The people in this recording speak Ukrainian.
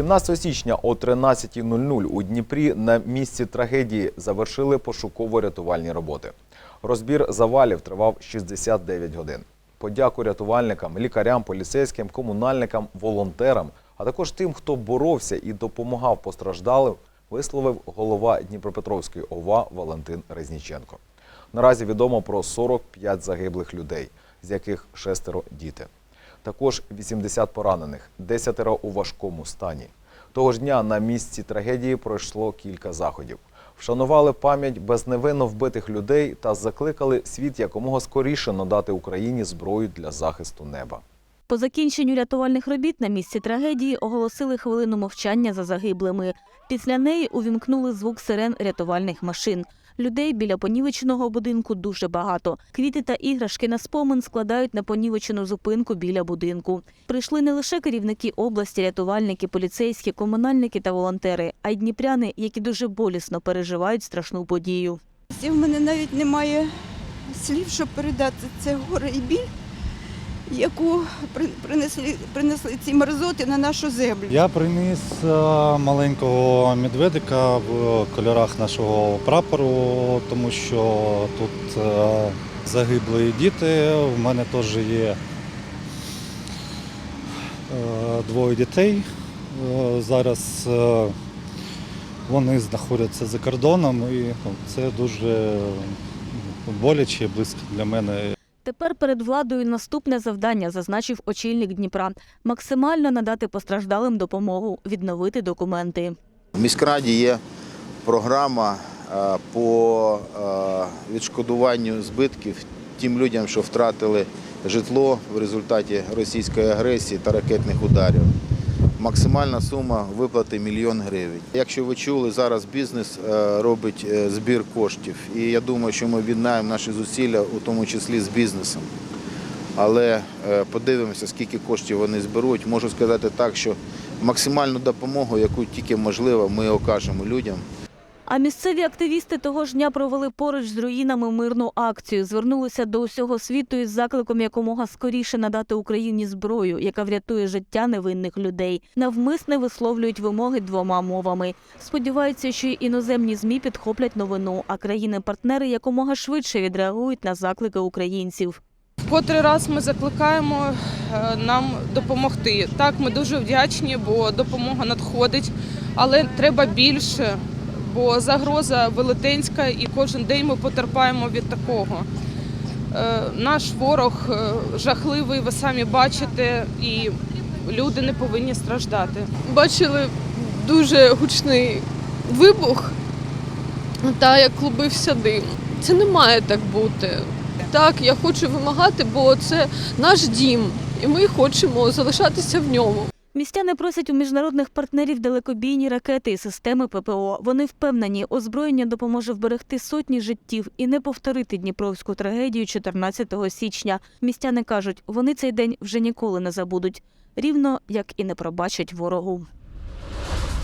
17 січня о 13.00 у Дніпрі на місці трагедії завершили пошуково-рятувальні роботи. Розбір завалів тривав 69 годин. Подяку рятувальникам, лікарям, поліцейським, комунальникам, волонтерам, а також тим, хто боровся і допомагав постраждалим, висловив голова Дніпропетровської ОВА Валентин Резніченко. Наразі відомо про 45 загиблих людей, з яких шестеро діти. Також 80 поранених, 10 у важкому стані. Того ж дня на місці трагедії пройшло кілька заходів. Вшанували пам'ять безневинно вбитих людей та закликали світ якомога скоріше надати Україні зброю для захисту неба. По закінченню рятувальних робіт на місці трагедії оголосили хвилину мовчання за загиблими. Після неї увімкнули звук сирен рятувальних машин. Людей біля понівеченого будинку дуже багато. Квіти та іграшки на спомин складають на понівечену зупинку біля будинку. Прийшли не лише керівники області, рятувальники, поліцейські, комунальники та волонтери, а й дніпряни, які дуже болісно переживають страшну подію. У мене навіть немає слів, щоб передати це горе і біль, яку при- принесли, принесли ці мерзоти на нашу землю. Я приніс е, маленького медведика в кольорах нашого прапору, тому що тут е, загибли діти. У мене теж є е, двоє дітей. Зараз вони знаходяться за кордоном і ну, це дуже боляче близько для мене. Тепер перед владою наступне завдання, зазначив очільник Дніпра – максимально надати постраждалим допомогу, відновити документи. В міськраді є програма е, по е, відшкодуванню збитків тим людям, що втратили житло в результаті російської агресії та ракетних ударів. Максимальна сума виплати мільйон гривень. Якщо ви чули, зараз бізнес е, робить е, збір коштів. І я думаю, що ми об'єднаємо наші зусилля, у тому числі з бізнесом. Але е, подивимося, скільки коштів вони зберуть. Можу сказати так, що максимальну допомогу, яку тільки можливо, ми окажемо людям. А місцеві активісти того ж дня провели поруч з руїнами мирну акцію. Звернулися до усього світу із закликом якомога скоріше надати Україні зброю, яка врятує життя невинних людей. Навмисне висловлюють вимоги двома мовами. Сподіваються, що й іноземні змі підхоплять новину, а країни-партнери якомога швидше відреагують на заклики українців. Котрий раз ми закликаємо е, нам допомогти. Так, ми дуже вдячні, бо допомога надходить, але треба більше, бо загроза велетенська і кожен день ми потерпаємо від такого. Е, Наш ворог е, жахливий, ви самі бачите, і люди не повинні страждати. бачили дуже гучний вибух та як клубився дим. Це не має так бути. Так, я хочу вимагати, бо це наш дім, і ми хочемо залишатися в ньому. Містяни просять у міжнародних партнерів далекобійні ракети і системи ППО. Вони впевнені, озброєння допоможе вберегти сотні життів і не повторити дніпровську трагедію 14 січня. Містяни кажуть, вони цей день вже ніколи не забудуть, рівно як і не пробачать ворогу.